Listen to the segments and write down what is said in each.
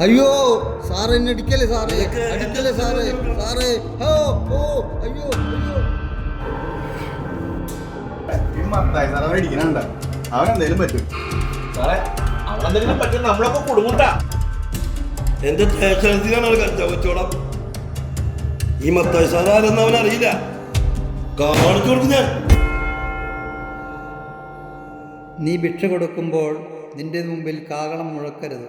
അയ്യോ സാറ് എന്നെ അടിക്കല്ലേ സാറേ? അടിക്കല്ലേ സാറേ? സാറേ ഓ ഓ അയ്യോ അയ്യോ. ഈ മത്തായി സാറേ അവിടെ ഇരിക്കണുണ്ട് അവൻ എന്തേലും പറ്റും. സാറേ അവനെന്തെങ്കിലും പറ്റും നമ്മളൊക്കെ കുടുങ്ങുണ്ടാ എന്റെ സ്റ്റേഷനത്തിലാണ് കഞ്ചാവ് കച്ചവടം ഈ മത്തായി സാറാരെന്ന് അവൻ അറിയില്ല. കാണിച്ചു കൊടുക്കും ഞാൻ. നീ ഭിക്ഷ കൊടുക്കുമ്പോൾ നിന്റെ മുമ്പിൽ കാകളം മുഴക്കരുത്.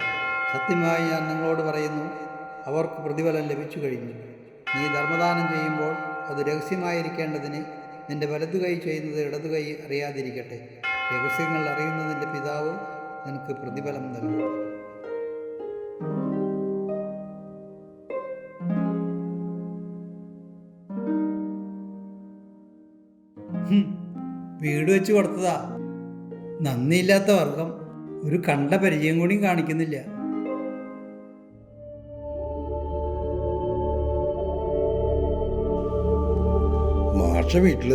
സത്യമായി ഞാൻ നിങ്ങളോട് പറയുന്നു അവർക്ക് പ്രതിഫലം ലഭിച്ചു കഴിഞ്ഞു. നീ ധർമ്മദാനം ചെയ്യുമ്പോൾ അത് രഹസ്യമായിരിക്കേണ്ടതിന് നിന്റെ വലതു കൈ ചെയ്യുന്നത് ഇടതു കൈ അറിയാതിരിക്കട്ടെ. രഹസ്യങ്ങൾ അറിയുന്നതിന്റെ പിതാവ് നിനക്ക് പ്രതിഫലം നൽകും. വീട് വെച്ച് കൊടുത്തതാ. നന്ദിയില്ലാത്ത വർഗം. ഒരു കണ്ട പരിചയം കൂടിയും കാണിക്കുന്നില്ല. മാഷ വീട്ടിൽ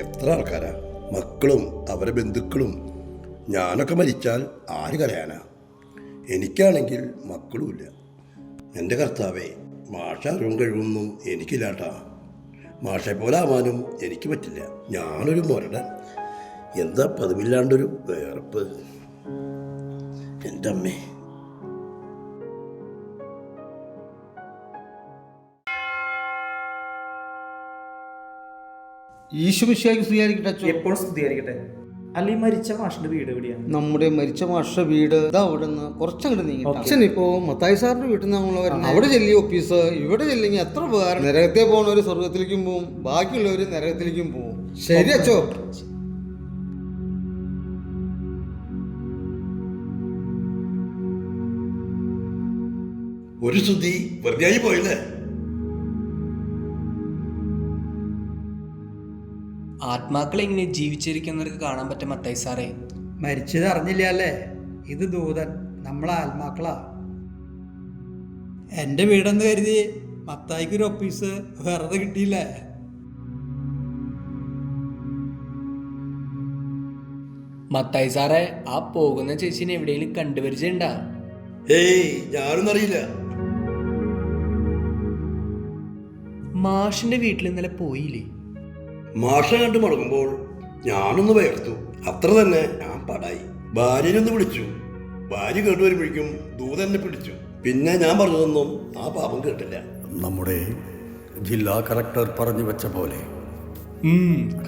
എത്ര ആൾക്കാരാ? മക്കളും അവരെ ബന്ധുക്കളും. ഞാനൊക്കെ മരിച്ചാൽ ആര് കരയാനാ? എനിക്കാണെങ്കിൽ മക്കളുമില്ല എന്റെ കർത്താവേ മാഷ അറിവും കഴിവൊന്നും എനിക്കില്ലാട്ടാ. മാഷെ പോലെ ആവാനും എനിക്ക് പറ്റില്ല. ഞാനൊരു മുരടൻ. എന്താ പതിവില്ലാണ്ടൊരു വേർപ്പ്? എന്റെ അമ്മേ. ഈശുമിശിയാക്കി സ്വീകരിക്കട്ടെ അച്ചോ എപ്പോഴും സ്തുതിയായിരിക്കട്ടെ. അല്ല മരിച്ച മാഷിന്റെ വീട് എവിടെയാണ് നമ്മുടെ മരിച്ച മാഷ വീട് ഇതാ അവിടെ നിന്ന് കുറച്ചങ്ങോട്ട് നീങ്ങി അച്ഛൻ ഇപ്പോ മത്തായി സാറിന്റെ വീട്ടിൽ നിന്ന് നമ്മൾ വരുന്നത് അവിടെ ചെല്ലി ഓഫീസ്? ഇവിടെ ചെല്ലെങ്കിൽ എത്ര ഉപകാരം? നരകത്തെ പോണവര് സ്വർഗത്തിലേക്കും പോവും. ബാക്കിയുള്ളവര് നരകത്തിലേക്കും പോവും. ശരി അച്ഛോ. ഒരു ശുദ്ധി വെറുതെ ആയി പോയില്ലേ? ആത്മാക്കളെ ഇങ്ങനെ ജീവിച്ചിരിക്കുന്നവർക്ക് കാണാൻ പറ്റും മത്തായി സാറേ. മരിച്ചത് അറിഞ്ഞില്ല അല്ലേ? ഇത് ദൂതൻ നമ്മളെ ആത്മാക്കളാ. എന്റെ വീടെന്ന് കരുതി മത്തായിക്ക് ഒരു ഓഫീസ് വെറുതെ കിട്ടിയില്ലേ. മത്തായി സാറേ ആ പോകുന്ന ചേച്ചിനെ എവിടെയെങ്കിലും കണ്ടുപരിചയണ്ടാ ഏയ് ഞാനൊന്നും അറിയില്ല മാഷിന്റെ വീട്ടിൽ ഇന്നലെ പോയില്ലേ? മാഷ കണ്ട് മടങ്ങുമ്പോൾ ഞാനൊന്ന് വയർത്തു. അത്ര തന്നെ ഞാൻ പടായി. ഭാര്യനൊന്ന് വിളിച്ചു. ഭാര്യ കേട്ടു വരുമ്പോഴേക്കും ദൂതൻ എന്നെ പിടിച്ചു. പിന്നെ ഞാൻ പറഞ്ഞതൊന്നും ആ പാപം കേട്ടില്ല. നമ്മുടെ ജില്ലാ കളക്ടർ പറഞ്ഞു വെച്ച പോലെ.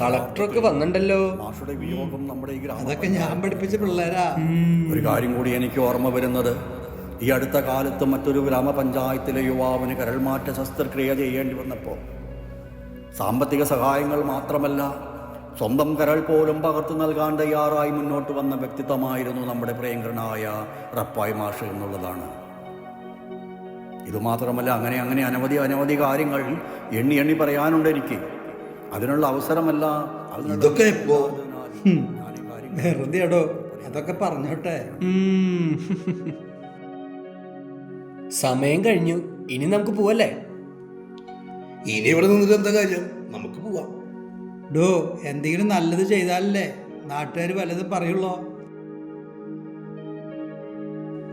കളക്ടറൊക്കെ വന്നിട്ടുണ്ടല്ലോ മാഷയുടെ വിയോഗം നമ്മുടെ ഈ അതൊക്കെ ഞാൻ പഠിപ്പിച്ച പിള്ളേരാ. ഒരു കാര്യം കൂടി എനിക്ക് ഓർമ്മ വരുന്നത്. ഈ അടുത്ത കാലത്ത് മറ്റൊരു ഗ്രാമപഞ്ചായത്തിലെ യുവാവിന് കരൾമാറ്റ ശസ്ത്രക്രിയ ചെയ്യേണ്ടി വന്നപ്പോൾ സാമ്പത്തിക സഹായങ്ങൾ മാത്രമല്ല സ്വന്തം കരൾ പോലും പകർത്തു നൽകാൻ തയ്യാറായി മുന്നോട്ട് വന്ന വ്യക്തിത്വമായിരുന്നു നമ്മുടെ പ്രിയങ്കരനായ റപ്പായ് മാഷ് എന്നുള്ളതാണ്. ഇതുമാത്രമല്ല അങ്ങനെ അങ്ങനെ അനവധി അനവധി കാര്യങ്ങൾ എണ്ണി എണ്ണി പറയാനുണ്ട് എനിക്ക്. അതിനുള്ള അവസരമല്ല ഇതൊക്കെ ഇപ്പോ അതൊക്കെ പറഞ്ഞോട്ടെ. സമയം കഴിഞ്ഞു. ഇനി നമുക്ക് പോവല്ലേ? ഇനി ഇവിടെ നിന്നിട്ട് എന്താ കാര്യം? നമുക്ക് പോവാം. ഡോ എന്തെങ്കിലും നല്ലത് ചെയ്താലല്ലേ നാട്ടുകാർ വല്ലതും പറയുള്ളോ?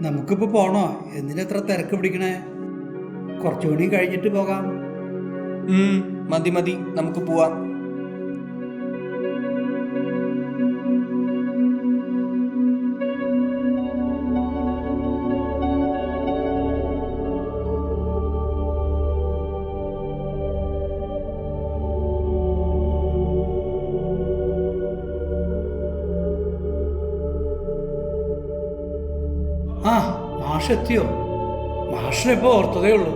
നമുക്കിപ്പോ പോണോ? എന്തിനെത്ര തിരക്ക് പിടിക്കണേ? കുറച്ചുകൂടി കഴിഞ്ഞിട്ട് പോകാം. ഉം, മതി മതി. നമുക്ക് പോവാം. മാഷ് എത്തിയോ ഇപ്പോൾ ഓർത്തതേ ഉള്ളൂ.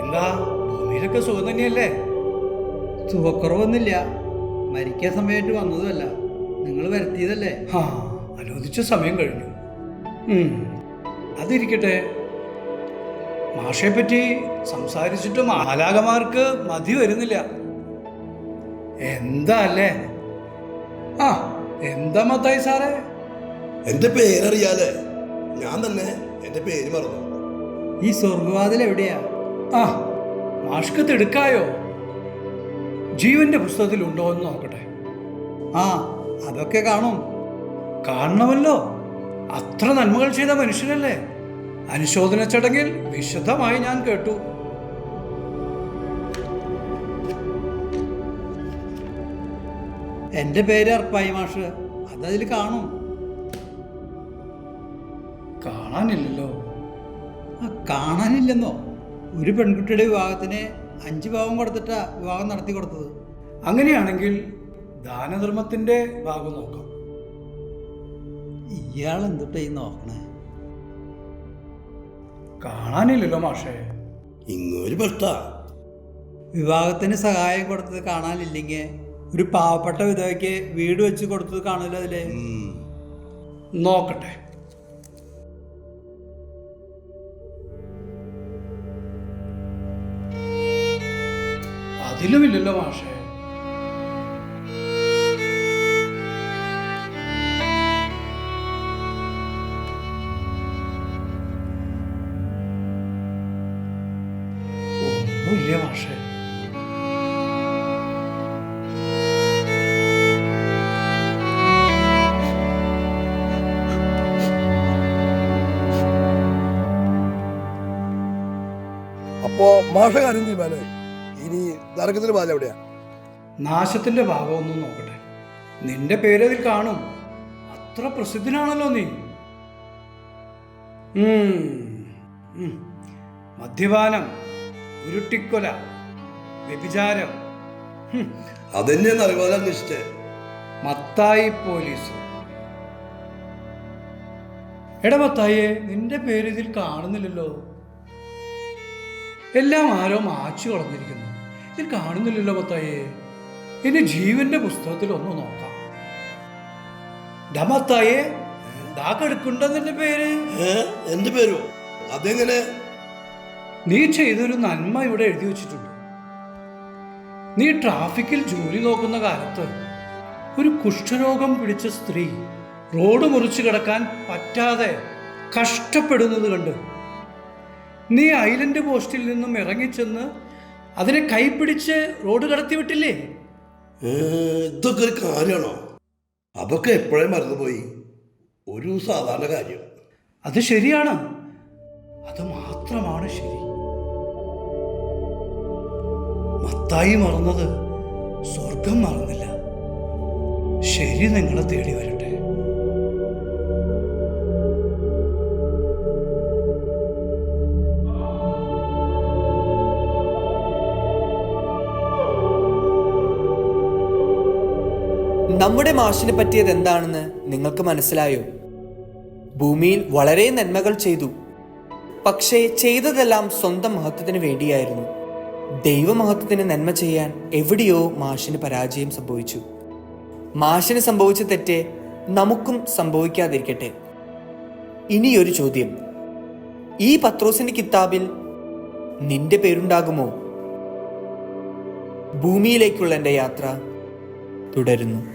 എന്താ ഭൂമിയിലൊക്കെ സുഖം തന്നെയല്ലേ? സുഖക്കുറവൊന്നുമില്ല. മരിക്കാൻ സമയമായിട്ട് വന്നതുമല്ല. നിങ്ങൾ വരുത്തിയതല്ലേ? ആ അനുവദിച്ച സമയം കഴിഞ്ഞു. അതിരിക്കട്ടെ. മാഷയെ പറ്റി സംസാരിച്ചിട്ടും ആലാകമാർക്ക് മതി വരുന്നില്ല. എന്താ അല്ലേ? ആ എന്താ മത്തായി സാറേ? എന്റെ പേരറിയാലേ ഞാൻ തന്നെ എന്റെ പേര് മറന്നു. ഈ സ്വർഗവാതിൽ എവിടെയാ? ആ മാഷ്കത്ത് എടുക്കായോ? ജീവന്റെ പുസ്തകത്തിൽ ഉണ്ടോ എന്ന് നോക്കട്ടെ. ആ അതൊക്കെ കാണും. കാണണമല്ലോ. അത്ര നന്മകൾ ചെയ്ത മനുഷ്യനല്ലേ? അനുശോധന ചടങ്ങിൽ വിശദമായി ഞാൻ കേട്ടു. എന്റെ പേര് അർപ്പായി മാഷ്. അതതിൽ കാണും. കാണാനില്ലല്ലോ. ആ, കാണാനില്ലെന്നോ? ഒരു പെൺകുട്ടിയുടെ വിവാഹത്തിന് അഞ്ച് ഭാവം കൊടുത്തിട്ടാ വിവാഹം നടത്തി കൊടുത്തത്. അങ്ങനെയാണെങ്കിൽ ദാനധർമ്മത്തിന്റെ ഭാഗം നോക്കാം. ഇയാൾ എന്തുട്ടാ ഈ നോക്കണേ? കാണാനില്ലല്ലോ മാഷേ. ഇങ്ങൊരു ഭർത്ത വിവാഹത്തിന് സഹായം കൊടുത്തത് കാണാനില്ലെങ്കിൽ ഒരു പാവപ്പെട്ട വിധവയ്ക്ക് വീട് വെച്ച് കൊടുത്തത് കാണില്ല അതിലെ. നോക്കട്ടെ. അതിലുമില്ലല്ലോ മാഷേ ഒന്നുമില്ല മാഷേ അപ്പോ മാഷ കാര്യം തീരുമാനമായി ഇനി ഭാഗം എവിടെയാ? നാശത്തിന്റെ ഭാഗം ഒന്നും നോക്കട്ടെ. നിന്റെ പേര് അതിൽ കാണും. അത്ര പ്രസിദ്ധനാണല്ലോ നീ. മദ്യപാനം ഉരുട്ടിക്കൊല വ്യഭിചാരം അതെന്നെ അന്വേഷിച്ചേ മത്തായി പോലീസ്. എടാ മത്തായിയെ നിന്റെ പേര് ഇതിൽ കാണുന്നില്ലല്ലോ. എല്ലാം ആരോ മാച്ചു കളഞ്ഞിരിക്കുന്നു. ഇതിൽ കാണുന്നില്ലല്ലോ മത്തായേ. ഇനി ജീവന്റെ പുസ്തകത്തിൽ ഒന്ന് നോക്കാം. ഡമത്തായേ ദാ കിടക്കുണ്ടോ പേര്? എന്ത് പേരോ? അതെങ്ങനെ? നീ ചെയ്തൊരു നന്മ ഇവിടെ എഴുതി വെച്ചിട്ടുണ്ട്. നീ ട്രാഫിക്കിൽ ജോലി നോക്കുന്ന കാലത്ത് ഒരു കുഷ്ഠരോഗം പിടിച്ച സ്ത്രീ റോഡ് മുറിച്ചു കിടക്കാൻ പറ്റാതെ കഷ്ടപ്പെടുന്നത് കണ്ട് നീ ഐലൻഡ് പോസ്റ്റിൽ നിന്നും ഇറങ്ങിച്ചെന്ന് അതിനെ കൈപ്പിടിച്ച് റോഡ് കടത്തി വിട്ടില്ലേ? ഇതൊക്കെ ഒരു കാര്യമാണോ? അതൊക്കെ എപ്പോഴേ മറന്നുപോയി? ഒരു സാധാരണ കാര്യം. അത് ശരിയാണ്. അത് മാത്രമാണ് ശരി. മത്തായി മറന്നത് സ്വർഗം മറന്നില്ല. ശരി നിങ്ങളെ തേടി വരട്ടെ. നമ്മുടെ മാഷിന് പറ്റിയത് എന്താണെന്ന് നിങ്ങൾക്ക് മനസ്സിലായോ? ഭൂമിയിൽ വളരെ നന്മകൾ ചെയ്തു. പക്ഷേ ചെയ്തതെല്ലാം സ്വന്തം മഹത്വത്തിന് വേണ്ടിയായിരുന്നു. ദൈവമഹത്വത്തിന് നന്മ ചെയ്യാൻ എവിടെയോ മാഷിന് പരാജയം സംഭവിച്ചു. മാഷിന് സംഭവിച്ച തെറ്റ് നമുക്കും സംഭവിക്കാതിരിക്കട്ടെ. ഇനിയൊരു ചോദ്യം. ഈ പത്രോസിന്റെ കിതാബിൽ നിന്റെ പേരുണ്ടാകുമോ? ഭൂമിയിലേക്കുള്ള എന്റെ യാത്ര തുടരുന്നു.